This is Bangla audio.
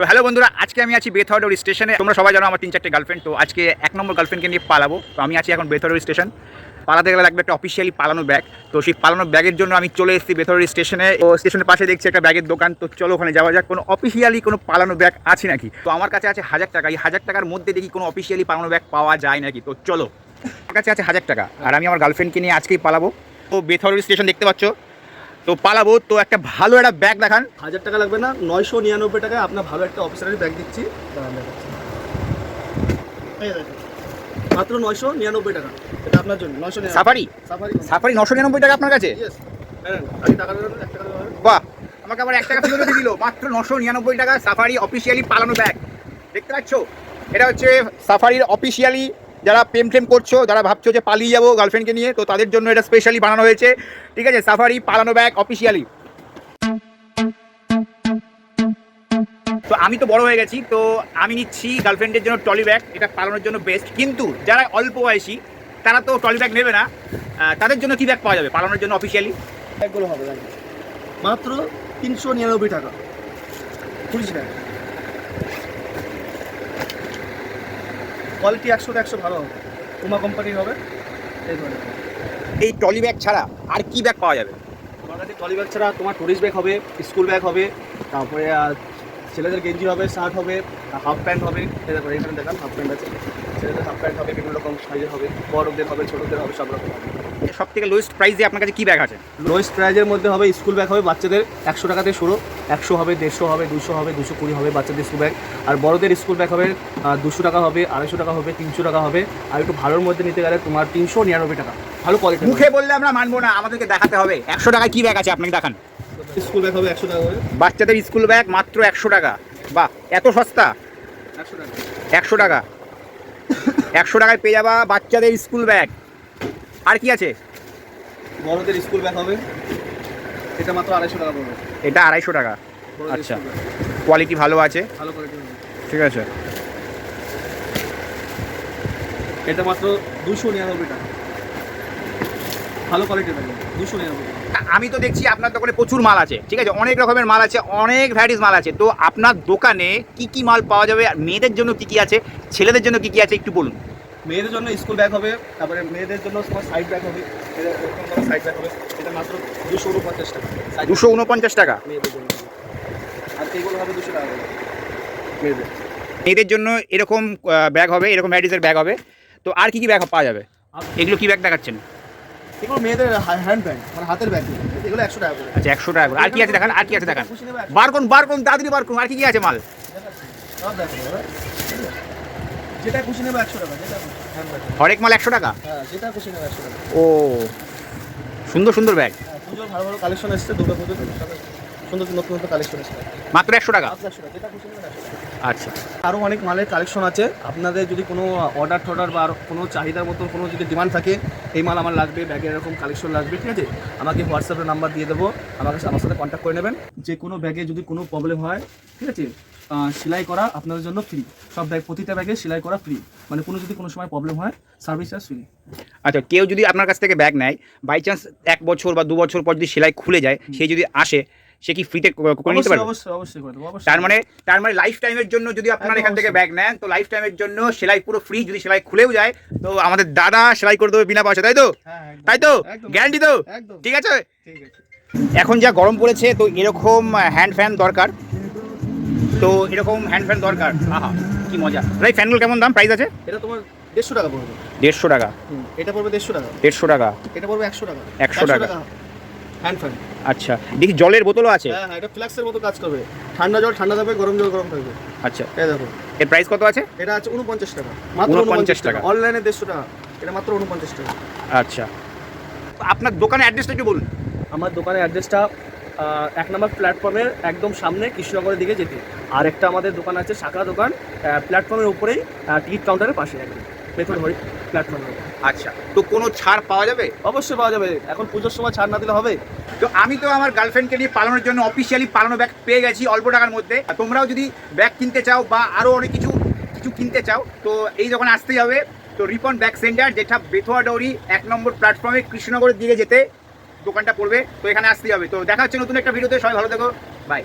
তো হ্যালো বন্ধুরা, আজকে আমি আছি বেথরডোর স্টেশনে তোমরা সবাই জানো আমার তিন চারটে গার্লফ্রেন্ড তো আজকে এক নম্বর গার্লফ্রেন্ডকে নিয়ে পালাবো। তো আমি আছি এখন বেথরডোর স্টেশন পালাতে গেলে লাগবে একটা অফিসিয়ালি পালানো ব্যাগ তো সেই পালানো ব্যাগের জন্য আমি চলে এসেছি বেথরডোর স্টেশনে তো স্টেশনের পাশে দেখছি একটা ব্যাগের দোকান। তো চলো ওখানে যাওয়া যাক। কোনো অফিসিয়ালি কোনো পালানো ব্যাগ আছে নাকি? তো আমার কাছে আছে হাজার টাকা। এই হাজার টাকার মধ্যে দেখি কোনো অফিসিয়ালি পালানো ব্যাগ পাওয়া যায় নাকি? তো চলো। আমার কাছে আছে হাজার টাকা। আর আমি আমার গার্লফ্রেন্ডকে নিয়ে আজকেই পালাবো। তো বেথরডোর স্টেশন দেখতে পাচ্ছ? তো পালাবো তো একটা ভালো একটা ব্যাগ দেখান। হাজার টাকা লাগবে না নয়শো নিরানব্বই টাকায় আপনার ভালো একটা অফিসারের ব্যাগ দিচ্ছি। মাত্র নয়শো নিরানব্বই টাকা। এটা আপনার জন্য নয়শো সাফারি সাফারি সাফারি নশো নিরানব্বই টাকা আপনার কাছে? বাহ আমাকে আবার এক টাকা ফেরত দিয়ে দিল। মাত্র নশো নিরানব্বই টাকা সাফারি অফিসিয়ালি পালানো ব্যাগ দেখতে পাচ্ছ? এটা হচ্ছে সাফারির অফিসিয়ালি যারা প্রেম টেম করছ, যারা ভাবছ যে পালিয়ে যাব গার্লফ্রেন্ডকে নিয়ে, তো তাদের জন্য এটা স্পেশালি বানানো হয়েছে। ঠিক আছে সাফারি পালানো ব্যাগ অফিসিয়ালি তো আমি তো বড় হয়ে গেছি, তো আমি নিচ্ছি গার্লফ্রেন্ডের জন্য ট্রলি ব্যাগ এটা পালানোর জন্য বেস্ট কিন্তু যারা অল্প বয়সী, তারা তো ট্রলি ব্যাগ নেবে না। তাদের জন্য কি ব্যাগ পাওয়া যাবে? পালানোর জন্য অফিসিয়ালি ব্যাগগুলো হবে। মাত্র তিনশো নিরানব্বই টাকা। কুড়ি টাকা কোয়ালিটি একশো একশো ভালো হবে। উমা কোম্পানির হবে। এই ধরনের। এই ট্রলি ব্যাগ ছাড়া আর কি ব্যাগ পাওয়া যাবে? তোমার কাছে ট্রলি ব্যাগ ছাড়া তোমার টুরিস্ট ব্যাগ হবে স্কুল ব্যাগ হবে তারপরে আর ছেলেদের গেঞ্জি হবে শার্ট হবে হাফ প্যান্ট হবে। এখানে দেখান হাফ প্যান্ট আছে। ছেলেদের হাফ প্যান্ট হবে বিভিন্ন রকম সাইজের হবে বড়দের হবে ছোটদের হবে সব রকম হবে। সব থেকে লোয়েস্ট প্রাইসে আপনার কাছে কি ব্যাগ আছে? লোয়েস্ট প্রাইজের মধ্যে হবে স্কুল ব্যাগ হবে বাচ্চাদের একশো টাকাতে শুরু। একশো হবে দেড়শো হবে দুশো হবে দুশো কুড়ি হবে বাচ্চাদের স্কুল ব্যাগ আর বড়দের স্কুল ব্যাগ হবে দুশো টাকা হবে আড়াইশো টাকা হবে তিনশো টাকা হবে। আর একটু ভালোর মধ্যে নিতে গেলে তোমার তিনশো নিরানব্বই টাকা। ভালো কোয়ালিটি মুখে বললে আমরা মানবো না আমাদেরকে দেখাতে হবে। একশো টাকায় কী ব্যাগ আছে? আপনাকে দেখান। স্কুল ব্যাগ হবে একশো টাকা করে। বাচ্চাদের স্কুল ব্যাগ মাত্র একশো টাকা। বাহ এত সস্তা? একশো টাকা। একশো টাকা। একশো টাকায় পেয়ে যাবা বাচ্চাদের স্কুল ব্যাগ আর কি আছে? বড়দের স্কুল ব্যাগ হবে। এটা মাত্র আড়াইশো টাকা পড়বে। এটা আড়াইশো টাকা। আচ্ছা। কোয়ালিটি ভালো আছে? ভালো কোয়ালিটি ঠিক আছে। এটা মাত্র দুশো নিরানব্বই টাকা। ভালো কোয়ালিটির ব্যাগ। দুশো নিরানব্বই আমি তো দেখছি আপনার দোকানে প্রচুর মাল আছে। ঠিক আছে অনেক রকমের মাল আছে অনেক ভ্যারাইটিস মাল আছে। তো আপনার দোকানে কি কি মাল পাওয়া যাবে? আর মেয়েদের জন্য কি কি আছে? ছেলেদের জন্য কি কি আছে? একটু বলুন। মেয়েদের জন্য স্কুল ব্যাগ হবে তারপরে মেয়েদের জন্য তোমার সাইড ব্যাগ হবে সাইড ব্যাগ হবে এটা মাত্র দুশো উনপঞ্চাশ টাকা। দুশো উনপঞ্চাশ টাকা? মেয়েদের জন্য। আর এইগুলো হবে দুশো টাকা মেয়েদের। মেয়েদের জন্য এরকম ব্যাগ হবে এরকম ভ্যারাইটিসের ব্যাগ হবে। তো আর কি কি ব্যাগ পাওয়া যাবে? এগুলো কি ব্যাগ দেখাচ্ছেন? এগুলো মেয়েদের হ্যান্ড ব্যাগ মানে হাতের ব্যাগ এগুলো একশো টাকা করে। আচ্ছা একশো টাকা করে। আর কি আছে দেখান আর কি আছে দেখান। বার কোন বার করুন তাড়াতাড়ি বার করুন আর কি কি আছে মাল? সব দেখো দাদা। যেটা খুশি নেবে একশো টাকা যেটা হ্যান্ড ব্যাগ হরেক মাল একশো টাকা? হ্যাঁ যেটা খুশি নেবে একশো টাকা। ও সুন্দর সুন্দর ব্যাগ হ্যাঁ, পুজোর ভালো ভালো কালেকশন এসছে দুর্গা পুজোর সুন্দর নতুন নতুন কালেকশন এসছে। মাত্র একশো টাকা? একশো টাকা যেটা খুশি একশো টাকা। আচ্ছা। আরও অনেক মালের কালেকশন আছে। আপনাদের যদি কোনো অর্ডার টর্ডার বা আরও কোনো চাহিদার মতন কোনো যদি ডিমান্ড থাকে এই মাল আমার লাগবে ব্যাগের এরকম কালেকশন লাগবে ঠিক আছে? আমাকে হোয়াটসঅ্যাপে নাম্বার দিয়ে দেবো। আমাকে আমার সাথে কন্ট্যাক্ট করে নেবেন। যে কোনো ব্যাগে যদি কোনো প্রবলেম হয় ঠিক আছে? সেলাই করা আপনাদের জন্য ফ্রি সব ব্যাগ প্রতিটা ব্যাগে সেলাই করা ফ্রি মানে কোনো যদি কোনো সময় প্রবলেম হয় সার্ভিস চার্জ ফ্রি আচ্ছা কেউ যদি আপনার কাছ থেকে ব্যাগ নেয় বাই চান্স এক বছর বা দু বছর পর যদি সেলাই খুলে যায় সে যদি আসে সে কি ফ্রিতে করে নিতে পারবে? অবশ্যই অবশ্যই করে দেবো অবশ্যই। তার মানে তার মানে লাইফ টাইমের জন্য যদি আপনার এখান থেকে ব্যাগ নেন তো লাইফ টাইমের জন্য সেলাই পুরো ফ্রি যদি সেলাই খুলেও যায় তো আমাদের দাদা সেলাই করে দেবে বিনা পয়সা তাই তো? হ্যাঁ তাই তো? গ্যারান্টি তো? ঠিক আছে? ঠিক আছে। এখন যা গরম পড়েছে তো এরকম হ্যান্ড ফ্যান দরকার। তো এরকম হ্যান্ড ফ্যান দরকার। আহা কি মজা। ভাই ফ্যানগুলো কেমন দাম? প্রাইস আছে? এটা তোমার দেড়শো টাকা পড়বে। দেড়শো টাকা। এটা পড়বে দেড়শো টাকা। দেড়শো টাকা। এটা পড়বে একশো টাকা। 100 টাকা। হ্যান্ড ফ্যান আচ্ছা। দেখি জলের বোতলও আছে? হ্যাঁ হ্যাঁ এটা ফ্ল্যাক্সের মতো কাজ করবে। ঠান্ডা জল ঠান্ডা থাকবে গরম জল গরম থাকবে। আচ্ছা। এই দেখো। এর প্রাইস কত আছে? এটা আছে উনপঞ্চাশ টাকা। মাত্র 49 উনপঞ্চাশ টাকা। অনলাইনে দেড়শো টাকা। এটা মাত্র উনপঞ্চাশ টাকা। আচ্ছা। আপনার দোকানের অ্যাড্রেসটা একটু বলুন। আমার দোকানের অ্যাড্রেসটা এক নম্বর প্ল্যাটফর্মের একদম সামনে কৃষ্ণনগরের দিকে যেতে। আর একটা আমাদের দোকান আছে শাখা দোকান। প্ল্যাটফর্মের উপরেই টিকিট কাউন্টারের পাশে একদম। মেথড ধরি প্ল্যাটফর্মের উপর। আচ্ছা তো কোনো ছাড় পাওয়া যাবে? অবশ্যই পাওয়া যাবে। এখন পুজোর সময় ছাড় না দিলে হবে। তো আমি তো আমার গার্লফ্রেন্ডকে নিয়ে পালানোর জন্য অফিসিয়ালি পালানো ব্যাগ পেয়ে গেছি অল্প টাকার মধ্যে। তোমরাও যদি ব্যাগ কিনতে চাও বা আরও অনেক কিছু কিছু কিনতে চাও তো এই দোকানে আসতেই হবে তো রিপন ব্যাগ সেন্টার যেটা বেথুয়া ডৌরি এক নম্বর প্ল্যাটফর্মে কৃষ্ণনগরের দিকে যেতে দোকানটা পড়বে, তো এখানে আসতেই হবে। তো দেখা হচ্ছে নতুন একটা ভিডিওতে, সবাই ভালো থেকো বাই